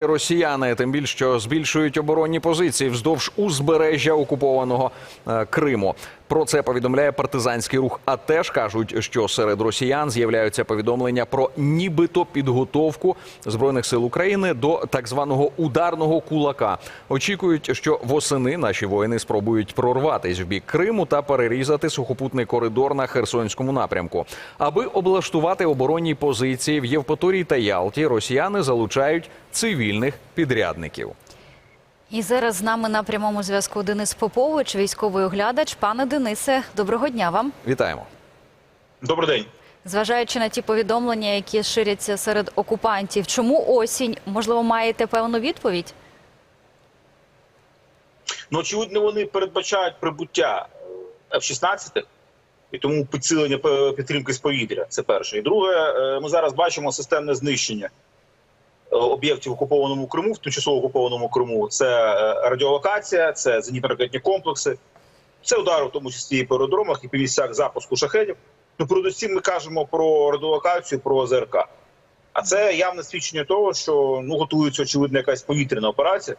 Росіяни тим більше що збільшують оборонні позиції вздовж узбережжя окупованого е, Криму. Про це повідомляє партизанський рух. А теж кажуть, що серед росіян з'являються повідомлення про нібито підготовку збройних сил України до так званого ударного кулака. Очікують, що восени наші воїни спробують прорватись в бік Криму та перерізати сухопутний коридор на Херсонському напрямку. Аби облаштувати оборонні позиції в Євпаторії та Ялті, росіяни залучають цивільних підрядників. І зараз з нами на прямому зв'язку Денис Попович, військовий оглядач. Пане Денисе, доброго дня вам. Вітаємо. Добрий день. Зважаючи на ті повідомлення, які ширяться серед окупантів, чому осінь? Можливо, маєте певну відповідь? Ну очевидно, вони передбачають прибуття F-16, і тому підсилення підтримки з повітря. Це перше. І друге, е, ми зараз бачимо системне знищення е, об'єктів в окупованому Криму, в тимчасово окупованому Криму. Це е, радіолокація, це зенітно-ракетні комплекси, це удари, в тому числі і по аеродромах, і по місцях запуску шахедів. Ну, передусім, ми кажемо про радіолокацію, про ЗРК. А це явне свідчення того, що ну готується очевидно якась повітряна операція.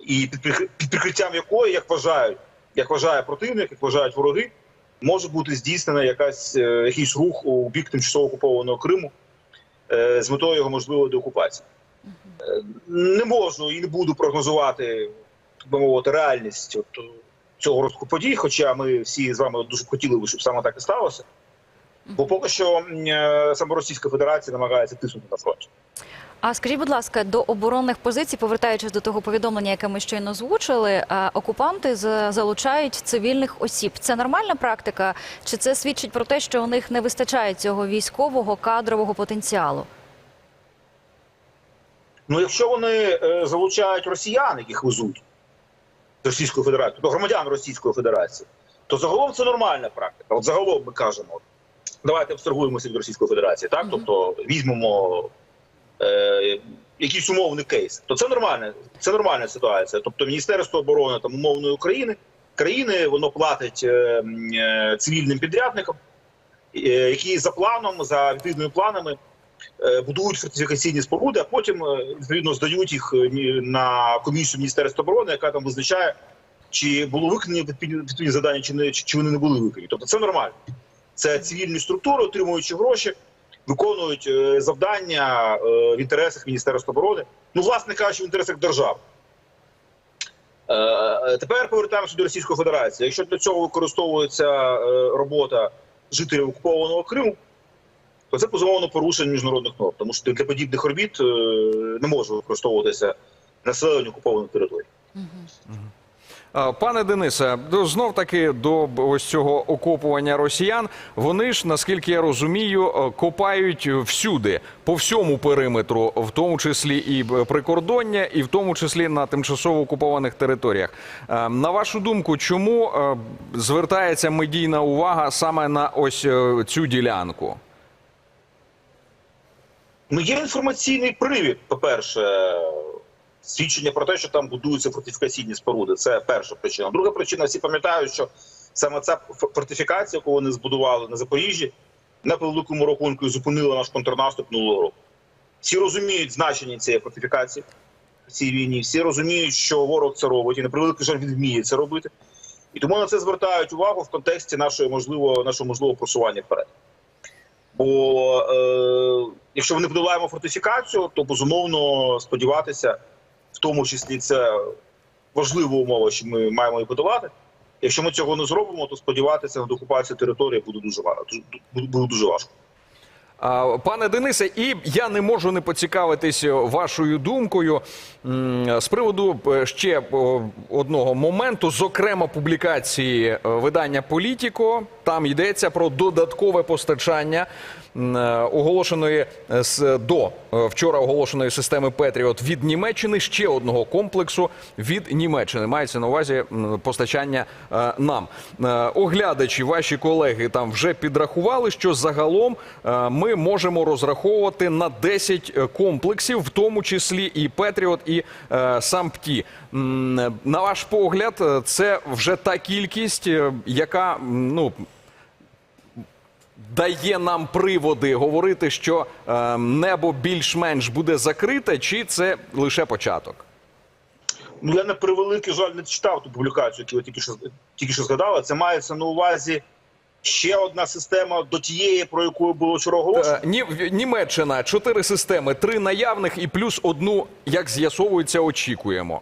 і під, прикриттям якої, як вважають, як вважає противник, як вважають вороги, може бути здійснена якась е, якийсь рух у бік тимчасово окупованого Криму е, з метою його можливої деокупації. Е, Не можу і не буду прогнозувати би мовити реальність от, е, цього розвитку подій, хоча ми всі з вами дуже хотіли би, щоб саме так і сталося. Бо поки що е, саме Російська Федерація намагається тиснути на фронті. А скажіть, будь ласка, до оборонних позицій, повертаючись до того повідомлення, яке ми щойно озвучили, е, окупанти залучають цивільних осіб. Це нормальна практика? Чи це свідчить про те, що у них не вистачає цього військового кадрового потенціалу? Ну, якщо вони е, залучають росіян, яких везуть з Російської Федерації, тобто громадян Російської Федерації, то загалом це нормальна практика. От загалом ми кажемо, давайте абстрагуємося від Російської Федерації, так? Тобто візьмемо е, якийсь умовний кейс, то це нормальна, це нормальна ситуація. Тобто Міністерство оборони там умовної України країни воно платить е, е, цивільним підрядникам, е, які за планом, за відповідними планами е, будують фортифікаційні споруди, а потім е, відповідно здають їх на комісію Міністерства оборони, яка там визначає, чи було виконані відповідні завдання, чи не чи вони не були виконані. Тобто це нормально. Це цивільні структури, отримуючи гроші, виконують е, завдання е, в інтересах Міністерства оборони. Ну, власне кажучи, в інтересах держави. Е, Тепер повертаємося до Російської Федерації. Якщо для цього використовується робота жителів окупованого Криму, то це безумовно порушення міжнародних норм, тому що для подібних робіт не може використовуватися населення окупованих територій. А, Пане Денисе, знов таки до ось цього окопування росіян. Вони ж, наскільки я розумію, е, копають всюди, по всьому периметру, в тому числі і прикордоння, і в тому числі на тимчасово окупованих територіях. Е, На вашу думку, чому е, звертається медійна увага саме на ось е, цю ділянку? Ну, є інформаційний привід, по-перше, свідчення про те, що там будуються фортифікаційні споруди. Це перша причина. Друга причина, всі пам'ятають, що саме ця фортифікація, яку вони збудували на Запоріжжі, на великому рахунку зупинила наш контрнаступ минулого року. Всі розуміють значення цієї фортифікації в цій війні, всі розуміють, що ворог це робить, і на превеликий жаль він вміє це робити. І тому на це звертають увагу в контексті нашої можливо, нашого можливого просування вперед. Бо е, якщо ми не подолаємо фортифікацію, то безумовно сподіватися, в тому числі це важлива умова, що ми маємо її подолати. Якщо ми цього не зробимо, то сподіватися на деокупацію території буде дуже буде дуже важко. Пане Денисе, і я не можу не поцікавитись вашою думкою з приводу е, ще одного моменту, зокрема публікації е, видання Політіко. Там йдеться про додаткове постачання е, оголошеної е, с- до е, вчора оголошеної системи Петріот від Німеччини ще одного комплексу від Німеччини. Мається на увазі постачання е, нам. Е, Оглядачі, ваші колеги там вже підрахували, що загалом е, ми можемо розраховувати на 10 комплексів, в тому числі і Петріот, і е, Сампті. На ваш погляд, е, це вже та кількість, е, яка ну дає нам приводи говорити, що е, небо більш-менш буде закрите, чи це лише початок? Ну, я на превеликий жаль не читав ту публікацію, яку ви тільки що, тільки що згадали. Це мається на увазі ще одна система до тієї, про яку було вчора оголошено. Е, Ні, Німеччина чотири системи, три наявних і плюс одну, як з'ясовується, очікуємо.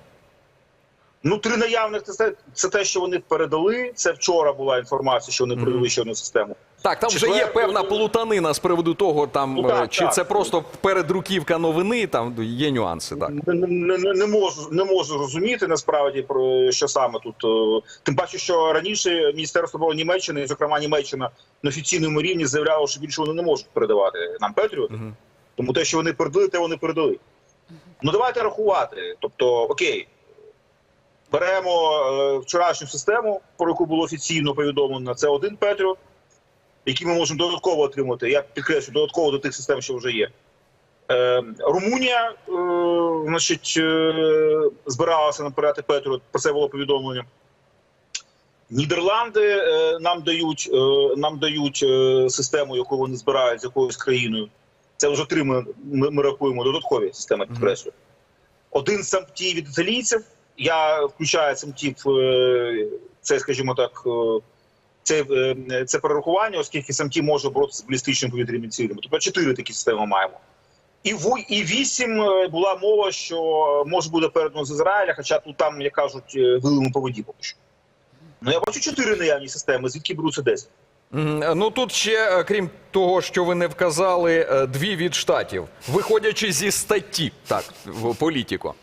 Ну, три наявних це, це те, що вони передали. Це вчора була інформація, що вони передали ще одну систему. Так, там вже є певна плутанина з приводу того, там Ну, так, е, чи так. це просто передруківка новини, там є нюанси. Так. Не, не, не, не можу не можу розуміти насправді про що саме тут. е, Тим паче, що раніше Міністерство оборони Німеччини, зокрема Німеччина, на офіційному рівні заявляло, що більше вони не можуть передавати нам Петріот. Мгм. Тому те, що вони передали, те вони передали. Ну давайте рахувати. Тобто, окей, беремо е, вчорашню систему, про яку було офіційно повідомлено. Це один Петріот, який ми можемо додатково отримати. Я підкреслю, додатково до тих систем, що вже є. Е, Румунія, е, значить, е, збиралася наперед Петріот, про це було повідомлення. Нідерланди е, нам дають, е, нам дають е, систему, яку вони збирають з якоюсь країною. Це вже три ми, ми, ми рахуємо додаткові системи підкреслю. Один самті від італійців. Я включаю самтів, е, це, скажімо так, е, це, е, це перерахування, оскільки самті може боротися з балістичними повітряними цілями. Тобто чотири такі системи маємо. І в і вісім була мова, що може буде передано з Ізраїля, хоча тут там, як кажуть, вилимо по воді поки що. Ну я бачу чотири наявні системи, звідки беруться 10. Мгм. Ну тут ще, крім того, що ви не вказали, дві від штатів, виходячи зі статті, так, в політику.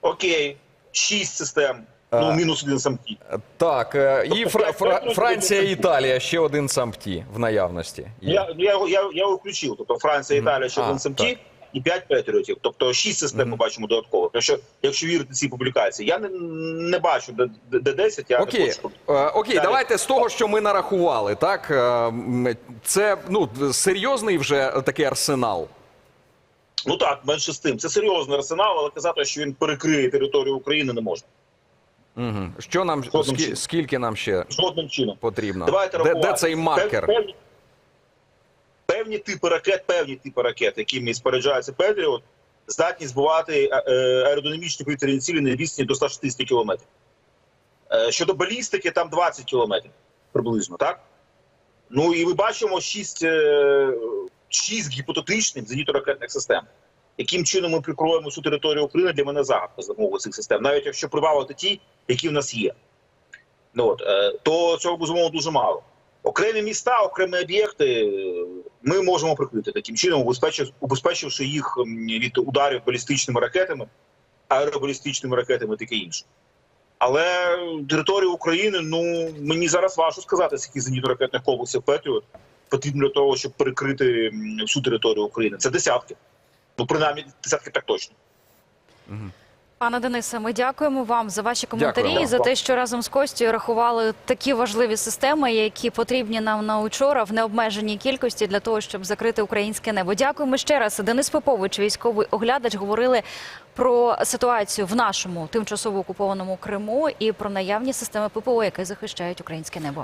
Окей, шість систем, ну мінус один самті. Е, Так, е, і Тобто Фра- Фра- Франція і Італія ще один самті в наявності. є. Я, я, я, я включив. Тобто Франція, Італія, ще А, один самті так. і п'ять патріотів. Тобто шість систем ми бачимо додатково. Якщо, якщо вірити цій публікації, я не, не бачу де, де, де 10, я Окей, не хочу. Е, окей, Далі. давайте з того, що ми нарахували, так? Е, Це ну, серйозний вже такий арсенал. Ну так, менше з тим. Це серйозний арсенал, але казати, що він перекриє територію України, не можна. Угу. Що нам, Жодним скі- чином. скільки нам ще Жодним чином. потрібно? Давайте де, рахувати. де цей маркер? Певні, певні типи ракет, певні типи ракет, якими споряджається Петріот, здатні збивати е, е, аеродинамічні повітряні цілі на відстані до 160 кілометрів. Е, Щодо балістики, там 20 кілометрів приблизно, так? Ну і ми бачимо 6, 6 гіпотетичних зенітно-ракетних систем. Яким чином ми прикроємо всю територію України, для мене загадка за цих систем, навіть якщо прибавити ті, які в нас є. Ну, от, е, то цього безумовно дуже мало. Окремі міста, окремі об'єкти е, ми можемо прикрити таким чином, убезпечивши їх від ударів балістичними ракетами, аеробалістичними ракетами, таке інше. Але територію України, ну мені зараз важко сказати, скільки зенітно-ракетних комплексів Петріот потрібно для того, щоб перекрити всю територію України. Це десятки. Ну, принаймні, десятки так точно. Пане Денисе, ми дякуємо вам за ваші коментарі Дякую і за те, що разом з Костю рахували такі важливі системи, які потрібні нам на учора в необмеженій кількості для того, щоб закрити українське небо. Дякуємо ще раз. Денис Попович, військовий оглядач, говорили про ситуацію в нашому тимчасово окупованому Криму і про наявні системи ППО, які захищають українське небо.